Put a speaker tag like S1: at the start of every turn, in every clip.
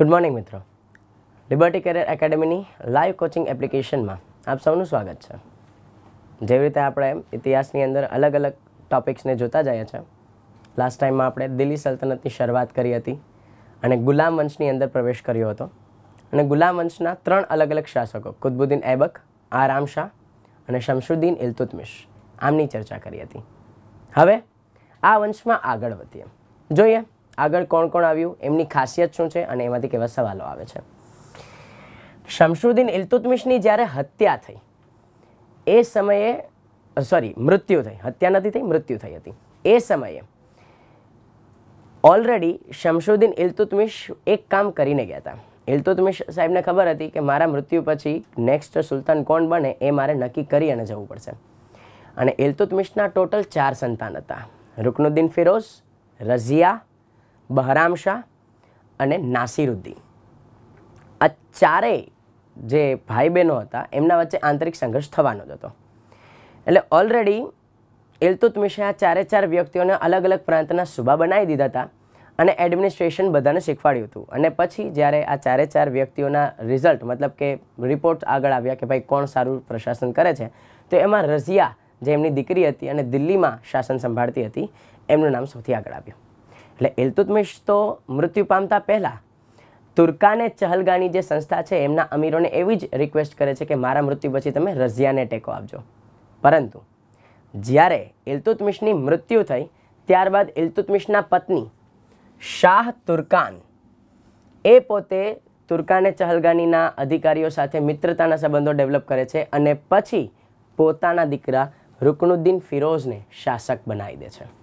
S1: Good morning મિત્રો. Liberty career એકેડેમીની live coaching એપ્લિકેશનમાં આપ સૌનું સ્વાગત છે. જેવી રીતે આપણે ઇતિહાસની અંદર અલગ અલગ ટોપિક્સને જોતા જઈએ છીએ લાસ્ટ ટાઈમમાં આપણે દિલ્હી સલ્તનતની શરૂઆત કરી હતી અને ગુલામ વંશની અંદર પ્રવેશ કર્યો હતો. અને ગુલામ વંશના ત્રણ અલગ અલગ શાસકો, કુતબુદ્દીન ઐબક આરામ શાહ અને શમશુદ્દીન ઇલતુતમિશ, આમની ચર્ચા કરી હતી. હવે આ વંશમાં આગળ વધીએ. જોઈએ આગળ કોણ કોણ આવ્યું, એમની ખાસિયત શું છે અને એમાંથી કેવા સવાલો આવે છે. શમશુદ્દીન ઇલ્તુતમિશની જ્યારે હત્યા થઈ, એ સમયે, સોરી, મૃત્યુ થઈ, હત્યા નથી થઈ, મૃત્યુ થઈ હતી. એ સમયે ઓલરેડી શમશુદ્દીન ઇલ્તુતમિશ એક કામ કરીને ગયા હતા. ઇલ્તુતમિશ સાહેબને ખબર હતી કે મારા મૃત્યુ પછી નેક્સ્ટ સુલતાન કોણ બને એ મારે નક્કી કરી અને જવું પડશે. અને ઇલ્તુતમિશના ટોટલ ચાર સંતાન હતા. રુકનુદ્દીન ફિરોઝ, રઝિયા બહરામ શાહ અને નાસિરુદ્દીન. આ ચારેય જે ભાઈ બહેનો હતા, એમના વચ્ચે આંતરિક સંઘર્ષ થવાનો જ હતો. એટલે ઓલરેડી ઇલ્તુતમિશે આ ચારે ચાર વ્યક્તિઓને અલગ અલગ પ્રાંતના સુબા બનાવી દીધા હતા અને એડમિનિસ્ટ્રેશન બધાને શીખવાડ્યું હતું. અને પછી જ્યારે આ ચારે ચાર વ્યક્તિઓના રિઝલ્ટ મતલબ કે રિપોર્ટ આગળ આવ્યા કે ભાઈ કોણ સારું પ્રશાસન કરે છે, તો એમાં રઝિયા, જે એમની દીકરી હતી અને દિલ્હીમાં શાસન સંભાળતી હતી, એમનું નામ સૌથી આગળ આવ્યું. એટલે ઇલ્તુતમિશ તો મૃત્યુ પામતા પહેલાં તુર્કાને ચહલગાની જે સંસ્થા છે, એમના અમીરોને એવી જ રિક્વેસ્ટ કરે છે કે મારા મૃત્યુ પછી તમે રઝિયાને ટેકો આપજો. પરંતુ જ્યારે ઇલ્તુતમિશની મૃત્યુ થઈ, ત્યારબાદ ઇલ્તુતમિશના પત્ની શાહ તુર્કાન એ પોતે તુર્કાને ચહલગાનીના અધિકારીઓ સાથે મિત્રતાના સંબંધો ડેવલપ કરે છે અને પછી પોતાના દીકરા રુકનુદ્દીન ફિરોઝને શાસક બનાવી દે છે.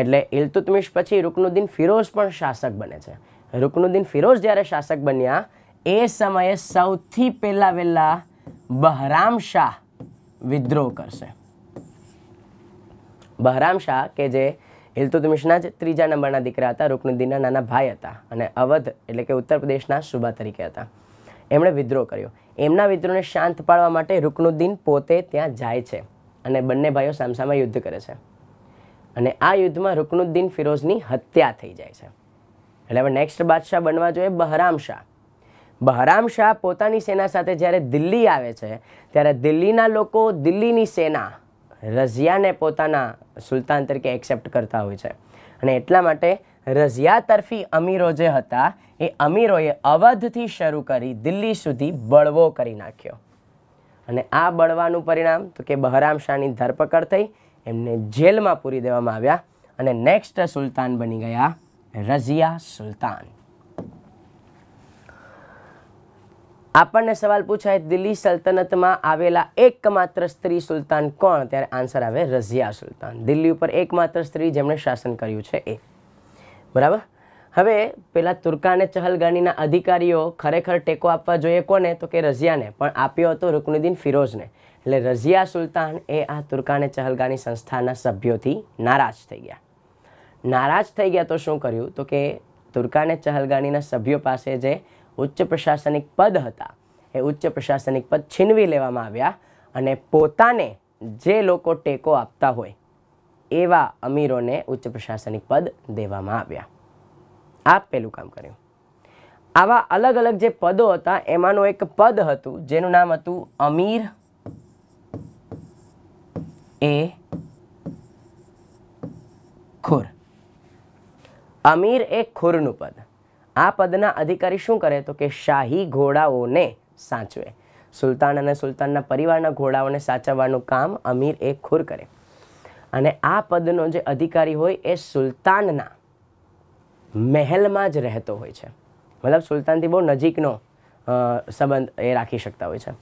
S1: એટલે ઇલ્તુતમિશ પછી રુકનુદ્દીન ફિરોઝ પણ શાસક બને છે. રુકનુદ્દીન ફિરોઝ જ્યારે શાસક બન્યા, એ સમયે સૌથી પહેલા વહેલા બહરામ શાહ વિદ્રોહ કરશે. બહરામ શાહ, કે જે ઇલ્તુતમિશના જ ત્રીજા નંબરના દીકરા હતા, રુકનુદ્દીનના નાના ભાઈ હતા અને અવધ એટલે કે ઉત્તર પ્રદેશના સુબા તરીકે હતા. એમણે વિદ્રોહ કર્યો. એમના વિદ્રોહને શાંત પાડવા માટે રુકનુદ્દીન પોતે ત્યાં જાય છે અને બંને ભાઈઓ સામસામે યુદ્ધ કરે છે. અને આ યુદ્ધમાં રુકનુદ્દીન ફિરોઝની હત્યા થઈ જાય છે. એટલે હવે નેક્સ્ટ બાદશાહ બનવા જોઈએ બહરામ શાહ. બહરામ શાહ પોતાની સેના સાથે જ્યારે દિલ્હી આવે છે, ત્યારે દિલ્હીના લોકો દિલ્હીની સેના રઝિયાને પોતાના સુલતાન તરીકે એક્સેપ્ટ કરતા હોય છે. અને એટલા માટે રઝિયા તરફી અમીરો જે હતા, એ અમીરોએ અવધથી શરૂ કરી દિલ્હી સુધી બળવો કરી નાખ્યો. અને આ બળવાનું પરિણામ, તો કે બહરામ શાહની ધરપકડ થઈ એમને જેલમાં પૂરી દેવામાં આવ્યા અને નેક્સ્ટ સુલતાન બની ગયા રઝિયા સુલતાન. આપણને સવાલ પૂછાય, દિલ્હી સલ્તનતમાં આવેલા એકમાત્ર સ્ત્રી સુલતાન કોણ? ત્યારે આન્સર આવે રઝિયા સુલતાન. દિલ્હી ઉપર એકમાત્ર સ્ત્રી જેમણે શાસન કર્યું છે એ. બરાબર? હવે પેલા તુર્કાને ચહલગાનીના અધિકારીઓ ખરેખર ટેકો આપવા જોઈએ કોને? તો કે રઝિયાને. પણ આપ્યો હતો રુકનુદ્દીન ફિરોઝને. એટલે રઝિયા સુલતાન એ આ તુર્કાને ચહલગાની સંસ્થાના સભ્યોથી નારાજ થઈ ગયા. નારાજ થઈ ગયા તો શું કર્યું? તો કે તુર્કાને ચહલગાનીના સભ્યો પાસે જે ઉચ્ચ પ્રશાસનિક પદ હતા, એ ઉચ્ચ પ્રશાસનિક પદ છીનવી લેવામાં આવ્યા અને પોતાને જે લોકો ટેકો આપતા હોય એવા અમીરોને ઉચ્ચ પ્રશાસનિક પદ દેવામાં આવ્યા. આ પેલું કામ કર્યું. આવા અલગ અલગ જે પદો હતા, એમાંનું એક પદ હતું, જેનું નામ હતું અમીર એ ખુર. અમીર એ ખુરનું પદ. આ પદના અધિકારી શું કરે તો કે શાહી ઘોડાઓને સાચવે. સુલતાન અને સુલતાનના પરિવારના ઘોડાઓને સાચવવાનું કામ અમીર એ ખુર કરે. અને આ પદનો જે અધિકારી હોય એ સુલતાનના મહેલમાં જ રહેતો હોય છે. મતલબ સુલતાનથી બહુ નજીકનો સંબંધ એ રાખી શકતા હોય છે.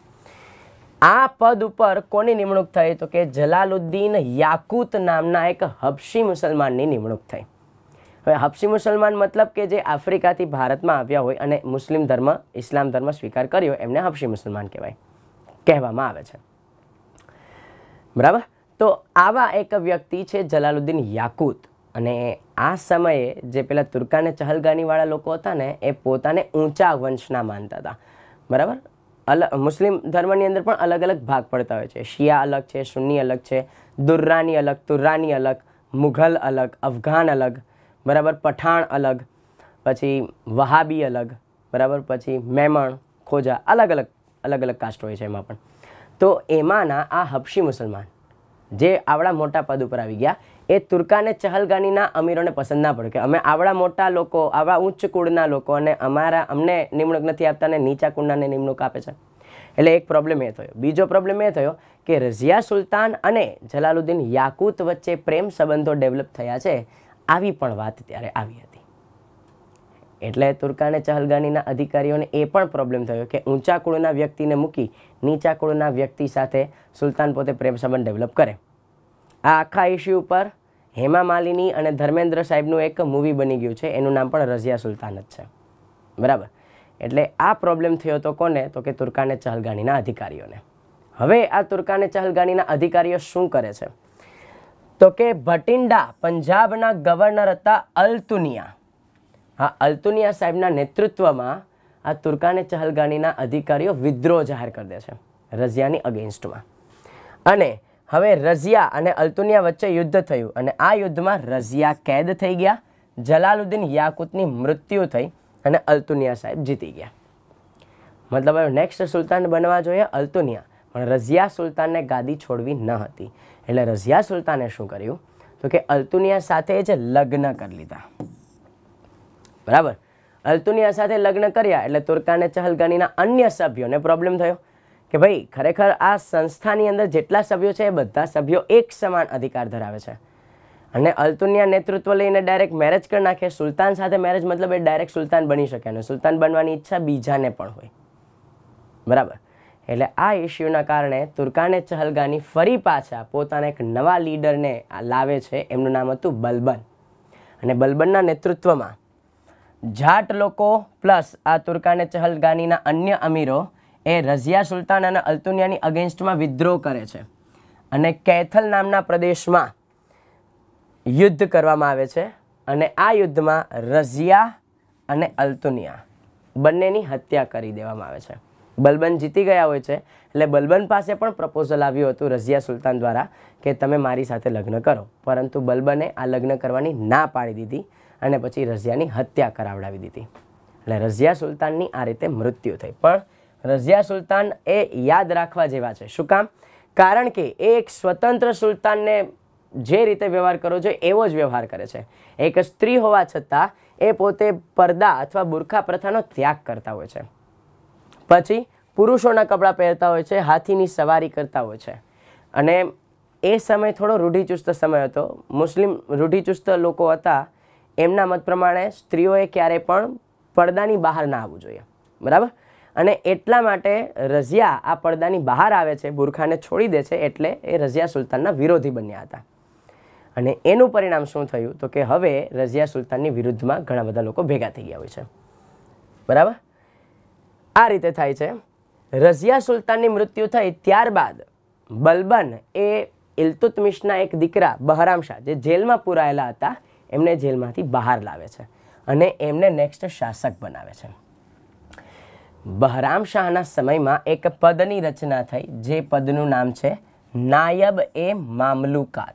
S1: આ પદ ઉપર કોની નિમણૂક થઈ? તો કે જલાલુદ્દીન યાકૂત નામના એક હબશી મુસલમાનની નિમણૂક થઈ. હવે હબશી મુસલમાન મતલબ કે જે આફ્રિકાથી ભારતમાં આવ્યા હોય અને મુસ્લિમ ધર્મ, ઇસ્લામ ધર્મ સ્વીકાર કર્યો, એમને હબશી મુસલમાન કહેવાય. કહેવામાં આવે છે. બરાબર? તો આવા એક વ્યક્તિ છે જલાલુદ્દીન યાકુત. અને આ સમયે જે પેલા તુર્કાને ચહલગાનીવાળા લોકો હતા ને, એ પોતાને ઊંચા વંશના માનતા હતા. બરાબર? અલગ મુસ્લિમ ધર્મની અંદર પણ અલગ અલગ ભાગ પડતા હોય છે. શિયા અલગ છે, સુન્ની અલગ છે, દુર્રાની અલગ તુર્રાની અલગ, મુઘલ અલગ, અફઘાન અલગ, બરાબર, પઠાણ અલગ, પછી વહાબી અલગ, બરાબર, પછી મેમણ, ખોજા, અલગ અલગ અલગ અલગ કાસ્ટ હોય છે એમાં પણ. તો એમાંના આ હબશી મુસલમાન, જે આવડા મોટા પદ ઉપર આવી ગયા એ તુર્કાને ચહલગાનીના અમીરોને પસંદ ના પડે કે અમે આવડા મોટા લોકો આવા ઉચ્ચ કુળના લોકો અને અમારા અમને નિમણૂક નથી આપતા અને નીચા કુળનાને નિમણૂક આપે છે. એટલે એક પ્રોબ્લેમ એ થયો. બીજો પ્રોબ્લેમ એ થયો કે રઝિયા સુલતાન અને જલાલુદ્દીન યાકૂત વચ્ચે પ્રેમ સંબંધો ડેવલપ થયા છે. આવી પણ વાત ત્યારે આવી હતી. એટલે તુર્કાને ચહલગાનીના અધિકારીઓને એ પણ પ્રોબ્લેમ થયો કે ઊંચા કુળના વ્યક્તિને મૂકી નીચા કુળના વ્યક્તિ સાથે સુલતાન પોતે પ્રેમ સંબંધ ડેવલપ કરે. આ આખા ઇસ્યુ ઉપર હેમા માલિની અને ધર્મેન્દ્ર સાહેબનું એક મૂવી બની ગયું છે. એનું નામ પણ રઝિયા સુલતાન જ છે. બરાબર? એટલે આ પ્રોબ્લેમ થયો તો કોને? તો કે તુર્કાને ચહલગાનીના અધિકારીઓને. હવે આ તુર્કાને ચહલગાનીના અધિકારીઓ શું કરે છે? તો કે ભટિંડા પંજાબના ગવર્નર હતા અલ્તુનિયા. હા, અલ્તુનિયા સાહેબના નેતૃત્વમાં આ તુર્કાને ચહલગાનીના અધિકારીઓ વિદ્રોહ જાહેર કરી દે છે રઝિયાની અગેન્સ્ટમાં અને હવે રઝિયા અને અલ્તુનિયા વચ્ચે યુદ્ધ થયું અને આ યુદ્ધમાં રઝિયા કેદ થઈ ગયા, જલાલુદ્દીન યાકુતની મૃત્યુ થઈ અને અલ્તુનિયા સાહેબ જીતી ગયા. મતલબ હવે નેક્સ્ટ સુલતાન બનવા જોઈએ અલ્તુનિયા, પણ રઝિયા સુલતાનને ગાદી છોડવી ન હતી. એટલે રઝિયા સુલતાને શું કર્યું? તો કે અલ્તુનિયા સાથે જ લગ્ન કરી લીધા. બરાબર? અલ્તુનિયા સાથે લગ્ન કર્યા, એટલે તુર્કાને ચહલગાનીના અન્ય સભ્યોને પ્રોબ્લેમ થયો. કે ભાઈ, ખરેખર આ સંસ્થાની અંદર જેટલા સભ્યો છે એ બધા સભ્યો એક સમાન અધિકાર ધરાવે છે. અને અલ્તુનિયા નેતૃત્વ લઈને ડાયરેક્ટ મેરેજ કરી નાખે, સુલતાન સાથે મેરેજ મતલબ એ ડાયરેક્ટ સુલતાન બની શકે અને સુલતાન બનવાની ઈચ્છા બીજાને પણ હોય. બરાબર? એટલે આ ઇસ્યુના કારણે તુર્કાને ચહલગાની ફરી પાછા પોતાના એક નવા લીડરને લાવે છે, એમનું નામ હતું બલબન. અને બલબનના નેતૃત્વમાં જાટ લોકો પ્લસ આ તુર્કાને ચહલગાનીના અન્ય અમીરો એ રઝિયા સુલતાન અને અલ્તુનિયાની અગેન્સ્ટમાં વિદ્રોહ કરે છે. અને કૈથલ નામના પ્રદેશમાં યુદ્ધ કરવામાં આવે છે અને આ યુદ્ધમાં રઝિયા અને અલ્તુનિયા બંનેની હત્યા કરી દેવામાં આવે છે. બલબન જીતી ગયા હોય છે, એટલે બલબન પાસે પણ પ્રપોઝલ આવ્યું હતું રઝિયા સુલતાન દ્વારા કે તમે મારી સાથે લગ્ન કરો. પરંતુ બલબને આ લગ્ન કરવાની ના પાડી દીધી અને પછી રઝિયાની હત્યા કરાવડાવી દીધી. એટલે રઝિયા સુલતાનની આ રીતે મૃત્યુ થઈ. પણ રઝિયા સુલતાન એ યાદ રાખવા જેવા છે. શું કામ? કારણ કે એ એક સ્વતંત્ર સુલતાનને જે રીતે વ્યવહાર કરવો જોઈએ એવો જ વ્યવહાર કરે છે. એક સ્ત્રી હોવા છતાં એ પોતે પડદા અથવા બુરખા પ્રથાનો ત્યાગ કરતા હોય છે. પછી પુરુષોના કપડાં પહેરતા હોય છે, હાથીની સવારી કરતા હોય છે. અને એ સમય થોડો રૂઢિચુસ્ત સમય હતો. મુસ્લિમ રૂઢિચુસ્ત લોકો હતા. એમના મત પ્રમાણે સ્ત્રીઓએ ક્યારેય પણ પડદાની બહાર ના આવવું જોઈએ. બરાબર? અને એટલા માટે રઝિયા આ પડદાની બહાર આવે છે, બુરખાને છોડી દે છે એટલે એ રઝિયા સુલતાનના વિરોધી બન્યા હતા. અને એનું પરિણામ શું થયું? તો કે હવે રઝિયા સુલતાનની વિરુદ્ધમાં ઘણા બધા લોકો ભેગા થઈ ગયા હોય છે. બરાબર? આ રીતે થાય છે. રઝિયા સુલતાનની મૃત્યુ થઈ ત્યારબાદ બલબન એ ઇલ્તુતમિશના એક દીકરા બહરામ શાહ, જે જેલમાં પુરાયેલા હતા, એમને જેલમાંથી બહાર લાવે છે અને એમને નેક્સ્ટ શાસક બનાવે છે. બહરામ શાહના સમયમાં એક પદની રચના થઈ, જે પદનું નામ છે નાયબ એ મામલુકાત.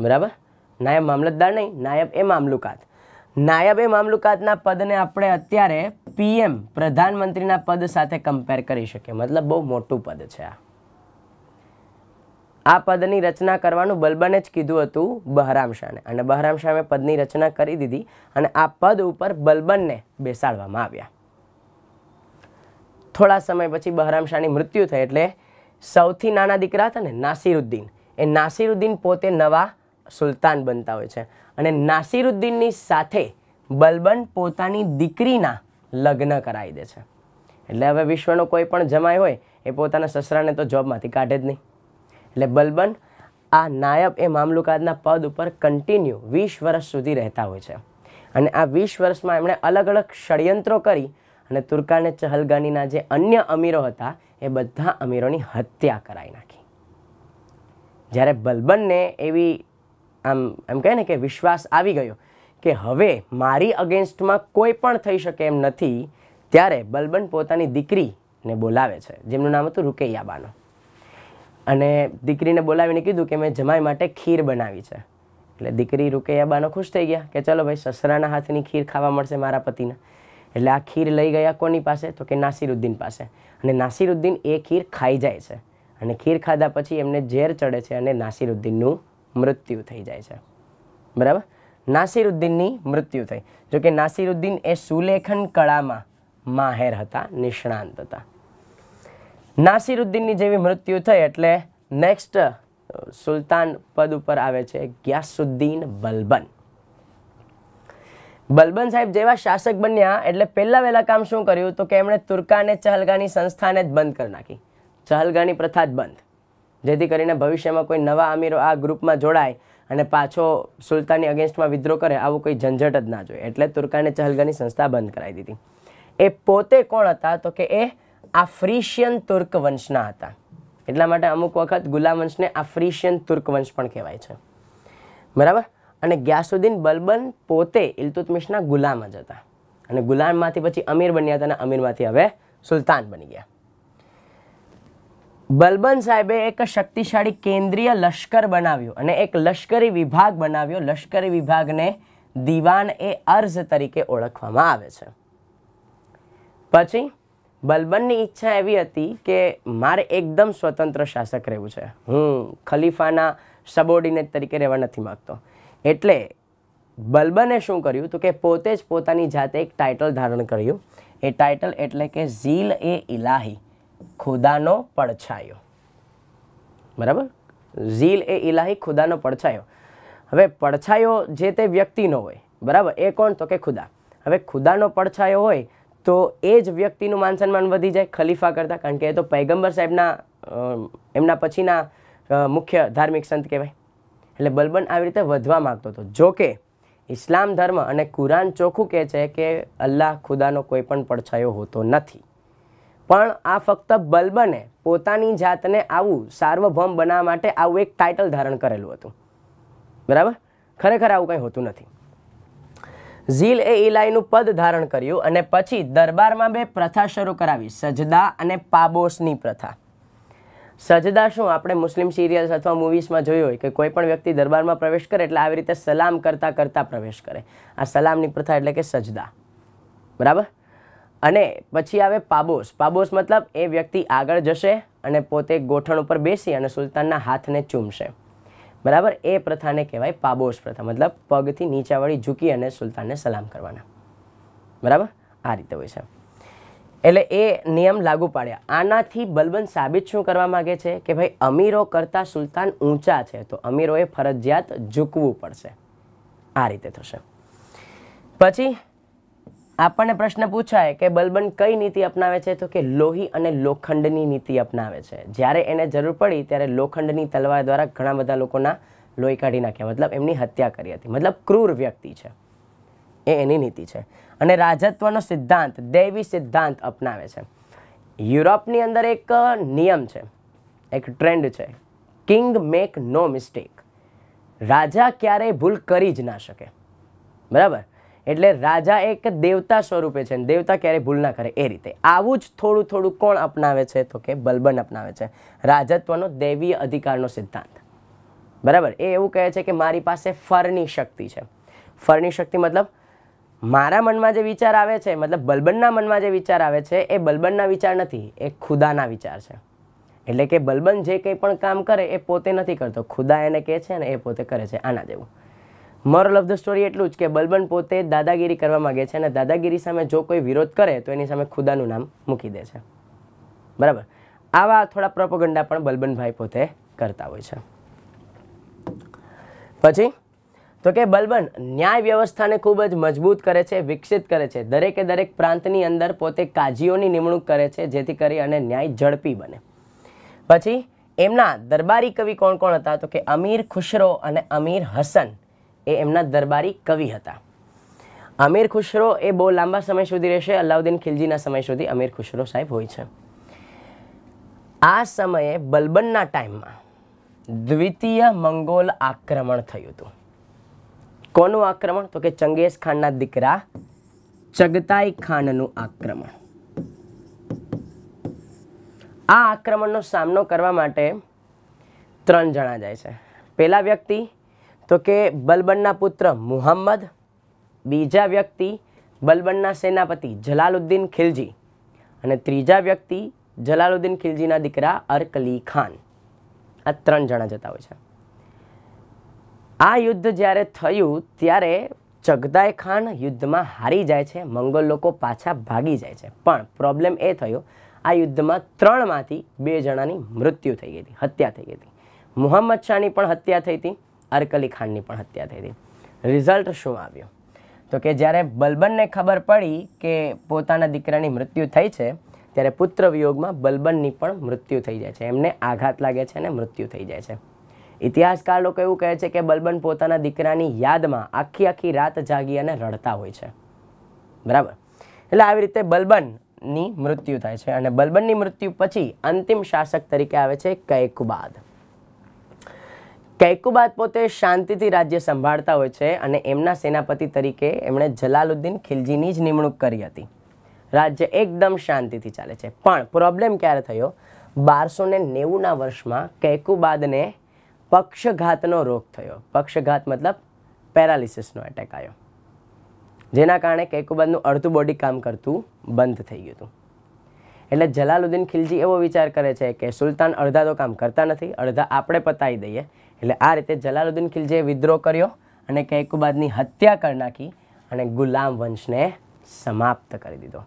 S1: બરાબર? નાયબ મામલતદાર નહીં, નાયબ એ મામલુકાત. નાયબ એ મામલુકાતના પદને આપણે અત્યારે પીએમ, પ્રધાનમંત્રીના પદ સાથે કમ્પેર કરી શકીએ. મતલબ બહુ મોટું પદ છે આ. આ પદની રચના કરવાનું બલબને જ કીધું હતું બહરામ શાહને. અને બહરામ શાહે પદની રચના કરી દીધી અને આ પદ ઉપર બલબનને બેસાડવામાં આવ્યા. થોડા સમય પછી બહરામ શાહની મૃત્યુ થઈ એટલે સૌથી નાના દીકરા હતા ને નાસિરુદ્દીન. એ નાસિરુદ્દીન પોતે નવા સુલતાન બનતા હોય છે. અને નાસિરુદ્દીનની સાથે બલબન પોતાની દીકરીના લગ્ન કરાવી દે છે. એટલે હવે વિશ્વનો કોઈ પણ જમાય હોય, એ પોતાના સસરાને તો જોબમાંથી કાઢે જ નહીં. એટલે બલબન આ નાયબ એ મામલુકાતના પદ ઉપર કન્ટિન્યુ વીસ વર્ષ સુધી રહેતા હોય છે. અને આ વીસ વર્ષમાં એમણે અલગ અલગ ષડયંત્રો કરી અને તુર્કાને ચહલગાનીના જે અન્ય અમીરો હતા, એ બધા અમીરોની હત્યા કરાવી નાખી. જ્યારે બલબનને એવી આમ એમ કહે ને કે વિશ્વાસ આવી ગયો કે હવે મારી અગેન્સ્ટમાં કોઈ પણ થઈ શકે એમ નથી, ત્યારે બલબન પોતાની દીકરીને બોલાવે છે, જેમનું નામ હતું રૂકૈયાબાનું. અને દીકરીને બોલાવીને કીધું કે મેં જમાઈ માટે ખીર બનાવી છે. એટલે દીકરી રૂકૈયાબાનો ખુશ થઈ ગયા કે ચલો ભાઈ સસરાના હાથની ખીર ખાવા મળશે મારા પતિને. એટલે આ ખીર લઈ ગયા કોની પાસે? તો કે નાસિરુદ્દીન પાસે. અને નાસિરુદ્દીન એ ખીર ખાઈ જાય છે. અને ખીર ખાધા પછી એમને ઝેર ચડે છે અને નાસિરુદ્દીનનું મૃત્યુ થઈ જાય છે. બરાબર? નાસિરુદ્દીનની મૃત્યુ થઈ. જો કે નાસિરુદ્દીન એ સુલેખન કળામાં માહેર હતા, નિષ્ણાંત હતા. નાસિરુદ્દીનની જેવી મૃત્યુ થઈ એટલે નેક્સ્ટ સુલતાન પદ ઉપર આવે છે ગ્યાસુદ્દીન બલબન બલબન સાહેબ જેવા શાસક બન્યા એટલે પહેલા વહેલા કામ શું કર્યું? તો કે એમણે તુર્કાને ચહલગાની સંસ્થાને જ બંધ કરી નાખી. ચહલગાની પ્રથા જ બંધ. જેથી કરીને ભવિષ્યમાં કોઈ નવા અમીરો આ ગ્રુપમાં જોડાય અને પાછો સુલતાની અગેન્સ્ટમાં વિદ્રોહ કરે, આવું કોઈ ઝંઝટ જ ના જોઈએ. એટલે તુર્કાને ચહલગાની સંસ્થા બંધ કરાવી દીધી. એ પોતે કોણ હતા? તો કે એ આફ્રિશિયન તુર્ક વંશના હતા. એટલા માટે અમુક વખત ગુલામ વંશને આફ્રિશિયન તુર્ક વંશ પણ કહેવાય છે. બરાબર? અને ગ્યાસુદ્દીન બલબન પોતે ઇલ્તુતમિશના ગુલામ જ હતા. અને ગુલામમાંથી પછી અમીર બન્યા હતા અને અમીરમાંથી હવે સુલતાન બની ગયા. બલબન સાહેબે એક શક્તિશાળી કેન્દ્રીય લશ્કર બનાવ્યું અને એક લશ્કરી વિભાગ બનાવ્યો. લશ્કરી વિભાગને દિવાન એ અર્ઝ તરીકે ઓળખવામાં આવે છે. પછી બલબનની ઈચ્છા એવી હતી કે મારે એકદમ સ્વતંત્ર શાસક રહેવું છે. હું ખલીફાના સબોર્ડિનેટ તરીકે રહેવા નથી માગતો. એટલે બલબને શું કર્યું? તો કે પોતે જ પોતાની જાતે એક ટાઇટલ ધારણ કર્યું. એ ટાઇટલ એટલે કે ઝીલ એ ઇલાહી ખુદાનો પડછાયો. બરાબર? ઝીલ એ ઇલાહી ખુદાનો પડછાયો. હવે પડછાયો જે તે વ્યક્તિનો હોય, બરાબર? એ કોણ? તો કે ખુદા. હવે ખુદાનો પડછાયો હોય, તો એ જ વ્યક્તિનું માન સન્માન વધી જાય ખલીફા કરતાં. કારણ કે એ તો પૈગંબર સાહેબના એમના પછીના મુખ્ય ધાર્મિક સંત કહેવાય. એટલે બલબન આવી રીતે વધવા માગતો હતો. જો કે, ઇસ્લામ ધર્મ અને કુરાન ચોખ્ખું કહે છે કે અલ્લાહ ખુદાનો કોઈ પણ પડછાયો હોતો નથી. પણ આ ફક્ત બલબને, પોતાની જાતને આવું સાર્વભૌમ બનાવવા માટે આવું એક ટાઇટલ ધારણ કરેલું હતું. બરાબર? ખરેખર આવું કંઈ હોતું નથી. ઝીલ એ ઇલાઈનું પદ ધારણ કર્યું અને પછી દરબારમાં બે પ્રથા શરૂ કરાવી, સજદા અને પાબોસની પ્રથા. સજદા, શું આપણે મુસ્લિમ સિરિયલ્સ અથવા મૂવીઝમાં જોયું હોય કે કોઈ પણ વ્યક્તિ દરબારમાં પ્રવેશ કરે એટલે આવી રીતે સલામ કરતાં કરતાં પ્રવેશ કરે? આ સલામની પ્રથા એટલે કે સજદા. બરાબર? અને પછી આવે પાબોસ. પાબોસ મતલબ એ વ્યક્તિ આગળ જશે અને પોતે ગોઠણ ઉપર બેસી અને સુલતાનના હાથને ચૂમશે. બરાબર? એ પ્રથાને કહેવાય પાબોસ પ્રથા. મતલબ પગથી નીચાવાળી ઝૂકી અને સુલતાનને સલામ કરવાના. બરાબર? આ રીતે હોય છે. એટલે એ નિયમ લાગુ પાડ્યા. આનાથી બલબન સાબિત શું કરવા માગે છે? કે ભાઈ, અમીરો કરતાં સુલતાન ઊંચા છે, તો અમીરોએ ફરજિયાત ઝૂકવું પડશે. આ રીતે થશે. પછી આપણને પ્રશ્ન પૂછાય કે બલબન કઈ નીતિ અપનાવે છે? તો કે લોહી અને લોખંડની નીતિ અપનાવે છે. જ્યારે એને જરૂર પડી, ત્યારે લોખંડની તલવાર દ્વારા ઘણા બધા લોકોના લોહી કાઢી નાખ્યા. મતલબ એમની હત્યા કરી હતી. મતલબ ક્રૂર વ્યક્તિ છે. એ એની નીતિ છે. અને રાજત્વનો સિદ્ધાંત, દૈવી સિદ્ધાંત અપનાવે છે. યુરોપની અંદર એક નિયમ છે. એક ટ્રેન્ડ છે. King make no mistake. રાજા ક્યારેય ભૂલ કરી જ ના શકે. બરાબર? એટલે રાજા એક દેવતા સ્વરૂપે છે દેવતા ક્યારેય ભૂલ ના કરે એ રીતે. આવું જ થોડું થોડું કોણ અપનાવે છે? તો કે બલબન અપનાવે છે. રાજત્વનો દૈવીય અધિકારનો સિદ્ધાંત. બરાબર? એ એવું કહે છે કે મારી પાસે ફરની શક્તિ છે. ફરની શક્તિ મતલબ મારા મનમાં જે વિચાર આવે છે, મતલબ બલબનના મનમાં જે વિચાર આવે છે, એ બલબનના વિચાર નથી, એ ખુદાના વિચાર છે. એટલે કે બલબન જે કંઈ પણ કામ કરે, એ પોતે નથી કરતો. ખુદા એને કહે છે ને એ પોતે કરે છે, આના જેવું. મોરલ ઓફ ધ સ્ટોરી એટલું જ કે બલબન પોતે દાદાગીરી કરવા માગે છે અને દાદાગીરી સામે જો કોઈ વિરોધ કરે, તો એની સામે ખુદાનું નામ મૂકી દે છે. બરાબર? આવા થોડા પ્રોપોગંડા પણ બલબનભાઈ પોતે કરતા હોય છે. પછી? તો કે બલબન, ન્યાય વ્યવસ્થાને ખૂબ જ મજબૂત કરે છે, વિકસિત કરે છે. દરેકે દરેક પ્રાંતની અંદર પોતે કાજીઓની નિમણૂક કરે છે, જેથી કરી અને ન્યાય ઝડપી બને. પછી, એમના દરબારી કવિ કોણ કોણ હતા? તો કે અમીર ખુશરો અને અમીર હસન એ એમના દરબારી કવિ હતા. અમીર ખુશરો એ બહુ લાંબા સમય સુધી રહેશે, અલાઉદ્દીન ખિલજીના સમય સુધી અમીર ખુશરો સાહેબ હોય છે. આ સમયે બલબનના ટાઈમમાં દ્વિતીય મંગોલ આક્રમણ થયું હતું. કોનું આક્રમણ? તો કે ચંગેઝ ખાનના દીકરા ચગતાઈ ખાનનું આક્રમણ. આ આક્રમણનો સામનો કરવા માટે ત્રણ જણા જાય છે. પહેલા વ્યક્તિ, તો કે બલબનના પુત્ર મુહમ્મદ, બીજા વ્યક્તિ બલબનના સેનાપતિ જલાલુદ્દીન ખિલજી, અને ત્રીજા વ્યક્તિ જલાલુદ્દીન ખિલજીના દીકરા અરકલી ખાન. આ ત્રણ જણા જતા હોય છે. આ યુદ્ધ જ્યારે થયું, ત્યારે ચગદાય ખાન યુદ્ધમાં હારી જાય છે, મંગોલ લોકો પાછા ભાગી જાય છે. પણ પ્રોબ્લેમ એ થયો, આ યુદ્ધમાં ત્રણમાંથી બે જણાની મૃત્યુ થઈ ગઈ હતી, હત્યા થઈ ગઈ હતી. મુહમ્મદ શાહની પણ હત્યા થઈ હતી અરકલી ખાનની પણ હત્યા થઈ હતી. રિઝલ્ટ શું આવ્યું? તો કે જ્યારે બલબનને ખબર પડી કે પોતાના દીકરાની મૃત્યુ થઈ છે, ત્યારે પુત્ર વિયોગમાં બલબનની પણ મૃત્યુ થઈ જાય છે. એમને આઘાત લાગે છે અને મૃત્યુ થઈ જાય છે. ઇતિહાસકાર લોકો એવું કહે છે કે બલબન પોતાના દીકરાની યાદમાં આખી આખી રાત જાગી અને રડતા હોય છે. બરાબર? એટલે આવી રીતે બલબનની મૃત્યુ થાય છે અને બલબનની મૃત્યુ પછી અંતિમ શાસક તરીકે આવે છે કૈકુબાદ. કૈકુબાદ પોતે શાંતિથી રાજ્ય સંભાળતા હોય છે અને એમના સેનાપતિ તરીકે એમણે જલાલુદ્દીન ખિલજીની જ નિમણૂક કરી હતી. રાજ્ય એકદમ શાંતિથી ચાલે છે. પણ પ્રોબ્લેમ ક્યારે થયો? બારસો ને નેવુંના વર્ષમાં કૈકુબાદને પક્ષઘાતનો રોગ થયો. પક્ષઘાત મતલબ પેરાલિસિસનો એટેક આવ્યો. જેના કારણે કૈકુબાદનું અડધું બોડી કામ કરતું બંધ થઈ ગયું હતું. એટલે જલાલુદ્દીન ખિલજી એવો વિચાર કરે છે કે સુલતાન અડધા તો કામ કરતા નથી, અડધા આપણે પતાવી દઈએ. એટલે આ રીતે જલાલુદ્દીન ખિલજીએ વિદ્રોહ કર્યો અને કેકુબાદની હત્યા કરી નાખી અને ગુલામ વંશને સમાપ્ત કરી દીધો.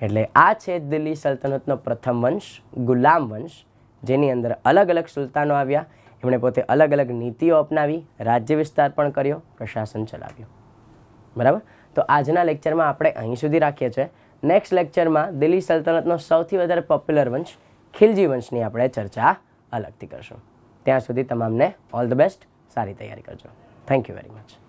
S1: એટલે આ છે દિલ્હી સલ્તનતનો પ્રથમ વંશ, ગુલામ વંશ, જેની અંદર અલગ અલગ સુલતાનો આવ્યા. એમણે પોતે અલગ અલગ નીતિઓ અપનાવી, રાજ્ય વિસ્તાર પણ કર્યો, પ્રશાસન ચલાવ્યું. બરાબર? તો આજના લેક્ચરમાં આપણે અહીં સુધી રાખીએ છીએ. નેક્સ્ટ લેક્ચરમાં દિલ્હી સલ્તનતનો સૌથી વધારે પોપ્યુલર વંશ, ખિલજી વંશની આપણે ચર્ચા અલગથી કરશું. ત્યાં સુધી તમામને ઓલ ધ બેસ્ટ સારી તૈયારી કરજો. Thank you very much